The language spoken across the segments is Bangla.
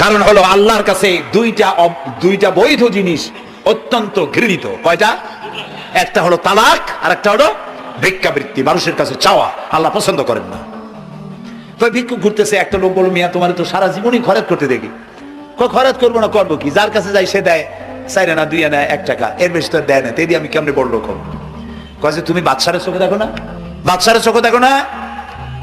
কারণ হলো আল্লাহর কাছে দুইটা দুইটা বৈধ জিনিস অত্যন্ত ঘৃণিত। কয়টা? একটা হলো তালাক আর একটা হলো ভিক্ষাবৃত্তি, মানুষের কাছে চাওয়া। আল্লাহ পছন্দ করেন না। তো ভিক্ষু ঘুরতেছে, একটা লোক বলল, মিয়া, তোমার তো সারা জীবনই খরচ করতে দেখি। খরচ করব না, করব কি? যার কাছে যাই, সে দেয় চাইরে না দুই আনা এক টাকা। এর বেশি তো দেয় না। তেদি আমি কেমনে বড় লোক? কয় যে, তুমি বাদশারের চোখে দেখো না? বাদশারের চোখে দেখো না?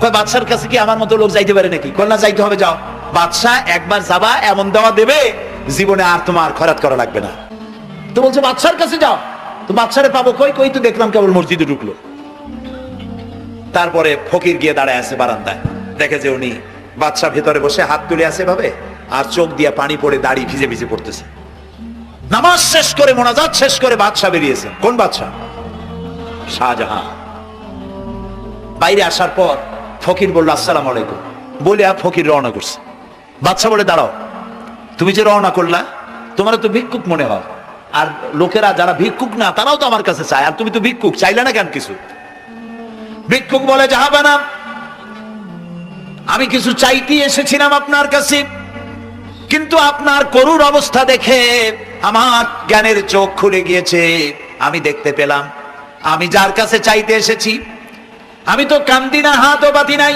কয় বাদশার কাছে কি আমার মতো লোক যাইতে পারে নাকি? না, যাইতে হবে, যাও। বাদশা একবার যাবা, এমন দেওয়া দেবে, জীবনে আর তোমার খরাত করা লাগবে না। তো বলছে, বাদশার কাছে যাও। তো বাদশারে পাবো কই? কই তো দেখলাম কেবল মসজিদে ঢুকলো। তারপরে ফকির গিয়ে দাঁড়ায় আছে বারান্দায়। দেখে যে উনি বাদশা ভেতরে বসে হাত তুলে আছে ভাবে আর চোখ দিয়ে পানি পড়ে দাড়ি ভিজে ভিজে পড়তেছে। নামাজ শেষ করে, মোনাজাত শেষ করে বাদশা বেরিয়েছে। কোন বাদশা শাহজাহান। বাইরে আসার পর ফকির বলল, আসসালাম আলাইকুম। বলে ফকির রওনা করছে। বাদশা বলে, দাঁড়াও, তুমি যে রওনা করলা তোমার তো ভিক্ষুক মনে হয়। আর লোকেরা যারা ভিক্ষুক না, তারাও তো আমার কাছে চায়। আর তুমি তো ভিক্ষুক, চাইলে না কেন কিছু? ভিক্ষুক বলে যাবে না আমি কিছু চাইতে এসেছিলাম আপনার কাছে, কিন্তু আপনার করুর অবস্থা দেখে আমার জ্ঞানের চোখ খুলে গিয়েছে। আমি দেখতে পেলাম, আমি যার কাছে চাইতে এসেছি, আমি তো কান্দি না, হাতও বাতি নাই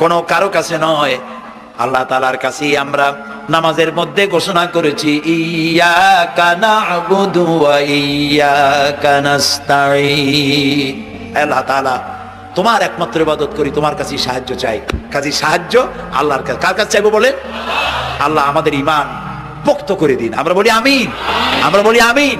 কোনো কারও কাছে নয়। আল্লাহ তালার কাছেই আমরা নামাজের মধ্যে ঘোষণা করেছি ইয়া কানা আল্লাহ তাআলা, তোমার একমাত্র ইবাদত করি, তোমার কাছে সাহায্য চাই। কাজে সাহায্য আল্লাহর কাছে। কার কাছে চাইব বলে আল্লাহ আমাদের ইমান পোক্ত করে দিন। আমরা বলি আমিন। আমরা বলি আমিন।